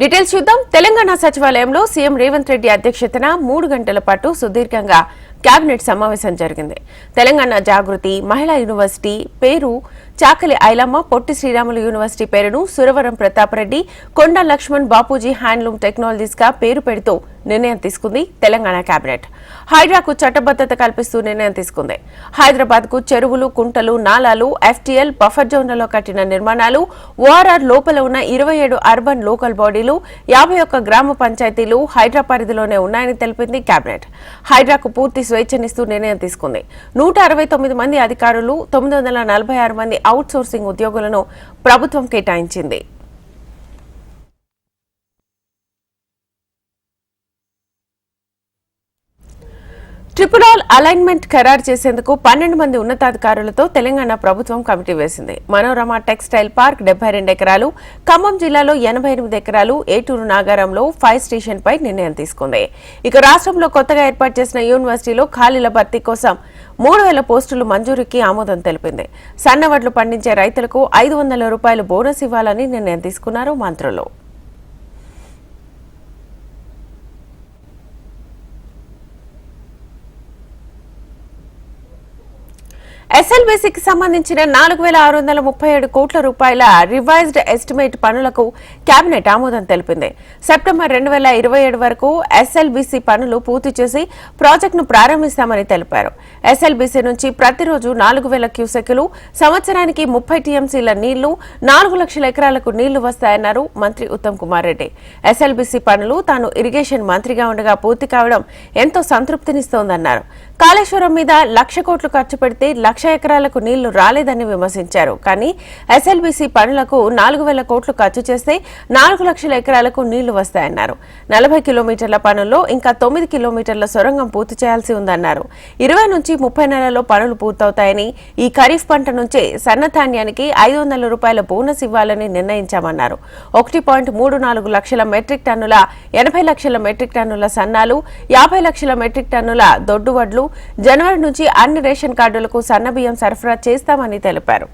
Details చూద్దాం. తెలంగాణ సచివాలయంలో CM Revanth Reddy అధ్యక్షతన మూడు గంటల పాటు సుదీర్ఘంగా కేబినెట్ సమావేశం జరిగింది. తెలంగాణ జాగృతి మహిళా యూనివర్సిటీ పేరు చాకలి ఐలమ్మ పొట్టి శ్రీరాములు యూనివర్సిటీ పేరును సురవరం ప్రతాపరెడ్డి కొండ లక్ష్మణ్ బాపూజీ హ్యాండ్లూమ్ టెక్నాలజీస్గా పేరు పెడుతూ నిర్ణయం తీసుకుంది తెలంగాణ కేబినెట్ హైడ్రాకు చట్టబద్దత కల్పిస్తూ నిర్ణయం తీసుకుంది. హైదరాబాద్కు చెరువులు కుంటలు నాలాలు ఎఫ్టీఎల్ బఫర్ జోన్లలో కట్టిన నిర్మాణాలు ఓఆర్ఆర్ లోపల ఉన్న ఇరవై ఏడు అర్బన్ లోకల్ బాడీలు యాభై ఒక్క గ్రామ పంచాయతీలు హైడ్రా పరిధిలోనే ఉన్నాయని తెలిపింది కేబినెట్ హైడ్రాకు పూర్తి స్వేచ్ఛనిస్తూ నిర్ణయం తీసుకుంది. నూట అరవై తొమ్మిది మంది అధికారులు తొమ్మిది వందల నలభై ఆరు మంది అవుట్ సోర్సింగ్ ఉద్యోగులను ప్రభుత్వం కేటాయించింది. ట్రిపుల్ ఆల్ అలైన్మెంట్ ఖరారు చేసేందుకు పన్నెండు మంది ఉన్నతాధికారులతో తెలంగాణ ప్రభుత్వం కమిటీ వేసింది. మనోరమ టెక్స్టైల్ పార్క్ డెబ్బై రెండు ఎకరాలు ఖమ్మం జిల్లాలో ఎనభై ఎనిమిది ఎకరాలు ఏటూరు నాగారంలో ఫైర్ స్టేషన్పై నిర్ణయం తీసుకుంది. ఇక రాష్ట్రంలో కొత్తగా ఏర్పాటు చేసిన యూనివర్సిటీలో ఖాళీల భర్తీ కోసం మూడు వేల పోస్టులు మంజూరీకి ఆమోదం తెలిపింది. సన్నవడ్లు పండించే రైతులకు ఐదు వందల రూపాయలు బోనస్ ఇవ్వాలని నిర్ణయం తీసుకున్నారు మంత్రులు. ఎస్ఎల్బీసీకి సంబంధించిన నాలుగు వేల ఆరు వందల ముప్పై ఏడు కోట్ల రూపాయల రివైజ్డ్ ఎస్టిమేట్ పనులకు కేబినెట్ ఆమోదం తెలిపింది. సెప్టెంబర్ రెండు వేల ఇరవై ఏడు వరకు ఎస్ఎల్బీసీ పనులు పూర్తి చేసి ప్రాజెక్టును ప్రారంభిస్తామని తెలిపారు. ఎస్ఎల్బీసీ నుంచి ప్రతిరోజు నాలుగు వేల క్యూసెక్లు సంవత్సరానికి ముప్పై టీఎంసీల నీళ్ళు నాలుగు లక్షల ఎకరాలకు నీళ్ళు వస్తాయన్నారు మంత్రి ఉత్తమ్ కుమార్ రెడ్డి. ఎస్ఎల్బీసీ పనులు తాను ఇరిగేషన్ మంత్రిగా ఉండగా పూర్తి కావడం ఎంతో సంతృప్తినిస్తోందన్నారు. కాళేశ్వరం మీద లక్ష కోట్లు ఖర్చు పెడితే లక్ష ఎకరాలకు నీళ్ళు రాలేదని విమర్శించారు. కానీ ఎస్ఎల్బీసీ పనులకు నాలుగు వేల కోట్లు ఖర్చు చేస్తే నాలుగు లక్షల ఎకరాలకు నీళ్ళు వస్తాయన్నారు. నలభై కిలోమీటర్ల పనుల్లో ఇంకా తొమ్మిది కిలోమీటర్ల సొరంగం పూర్తి చేయాల్సి ఉందన్నారు. ఇరవై నుంచి ముప్పై నెలల్లో పనులు పూర్తవుతాయని ఈ ఖరీఫ్ పంట నుంచే సన్నధాన్యానికి ఐదు వందల రూపాయల బోనస్ ఇవ్వాలని నిర్ణయించామన్నారు. ఒకటి పాయింట్ మూడు నాలుగు లక్షల మెట్రిక్ టన్నుల ఎనభై లక్షల మెట్రిక్ టన్నుల సన్నాలు యాభై లక్షల మెట్రిక్ టన్నుల దొడ్డువడ్లు జనవరి నుంచి అన్ని రేషన్ కార్డులకు సన్నబియ్యం సరఫరా చేస్తామని తెలిపారు.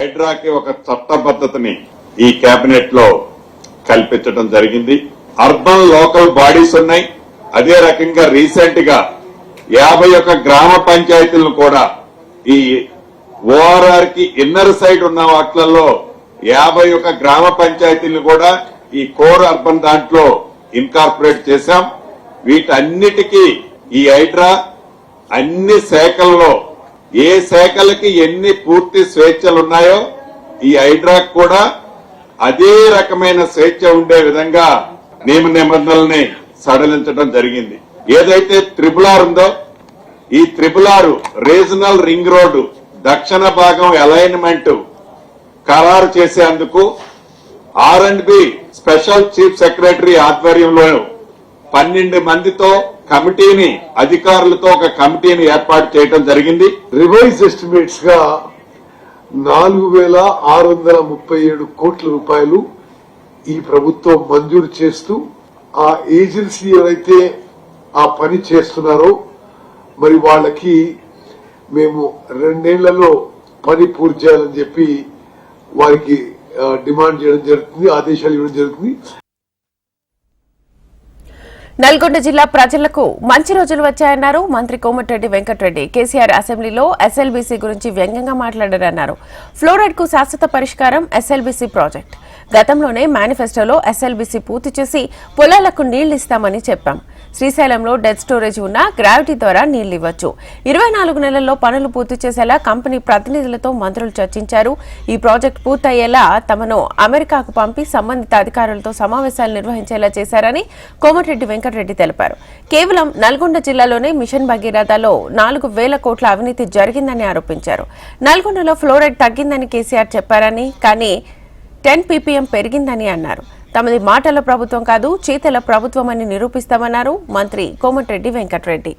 హైడ్రాకి ఒక చట్టబద్ధతని ఈ కేబినెట్లో కల్పించడం జరిగింది. అర్బన్ లోకల్ బాడీస్ ఉన్నాయి. అదే రకంగా రీసెంట్గా యాభై ఒక్క గ్రామ పంచాయతీలను కూడా ఈ ఓఆర్ఆర్కి ఇన్నర్ సైడ్ ఉన్న వాటిలలో యాభై ఒక గ్రామ పంచాయతీలను కూడా ఈ కోర్ అర్బన్ దాంట్లో ఇన్కార్పొరేట్ చేశాం. వీటన్నిటికీ ఈ హైడ్రా అన్ని శాఖల్లో ఏ శాఖలకి ఎన్ని పూర్తి స్వేచ్ఛలు ఉన్నాయో ఈ హైడ్రాక్ కూడా అదే రకమైన స్వేచ్ఛ ఉండే విధంగా నియమ నిబంధనల్ని సడలించడం జరిగింది. ఏదైతే త్రిపుల్ ఆర్ ఉందో ఈ triple R regional ring road దక్షిణ భాగం అలైన్మెంట్ ఖరారు చేసేందుకు R and B special chief secretary ఆధ్వర్యంలో పన్నెండు మందితో కమిటీని అధికారులతో ఒక కమిటీని ఏర్పాటు చేయడం జరిగింది. రివైజ్ ఎస్టిమేట్స్గా నాలుగు వేల ఆరు వందల ముప్పై ఏడు కోట్ల రూపాయలు ఈ ప్రభుత్వం మంజూరు చేస్తూ ఆ ఏజెన్సీ ఏవైతే ఆ పని చేస్తున్నారో మరి వాళ్ళకి మేము రెండేళ్ళలో పని పూర్తి చేయాలని చెప్పి వారికి డిమాండ్ చేయడం జరుగుతుంది ఆదేశాలు ఇవ్వడం జరుగుతుంది. నల్గొండ జిల్లా ప్రజలకు మంచి రోజులు వచ్చాయన్నారు. మంత్రి కోమటిరెడ్డి వెంకటరెడ్డి కేసీఆర్ అసెంబ్లీలో ఎస్ఎల్బీసీ గురించి వ్యంగ్యంగా మాట్లాడారన్నారు. ఫ్లోరైడ్కు శాశ్వత పరిష్కారం ఎస్ఎల్బీసీ ప్రాజెక్ట్. గతంలోనే మేనిఫెస్టోలో ఎస్ఎల్బీసీ పూర్తి చేసి పొలాలకు నీళ్ళు ఇస్తామని చెప్పాం. శ్రీశైలంలో డెత్ స్టోరేజ్ ఉన్న గ్రావిటీ ద్వారా నీళ్ళు ఇవ్వచ్చు. ఇరవై నాలుగు నెలల్లో పనులు పూర్తి చేసేలా కంపెనీ ప్రతినిధులతో మంత్రులు చర్చించారు. ఈ ప్రాజెక్టు పూర్తయ్యేలా తమను అమెరికాకు పంపి సంబంధిత అధికారులతో సమావేశాలు నిర్వహించేలా చేశారని కోమటిరెడ్డి వెంకటరెడ్డి తెలిపారు. కేవలం నల్గొండ జిల్లాలోనే మిషన్ భగీరథలో నాలుగు వేల కోట్ల అవినీతి జరిగిందని ఆరోపించారు. నల్గొండలో ఫ్లోరైడ్ తగ్గిందని కేసీఆర్ చెప్పారని కానీ టెన్ పీపీఎం పెరిగిందని అన్నారు. తమది మాటల ప్రభుత్వం కాదు చేతల ప్రభుత్వం అని నిరూపిస్తామన్నారు మంత్రి కోమటిరెడ్డి వెంకటరెడ్డి.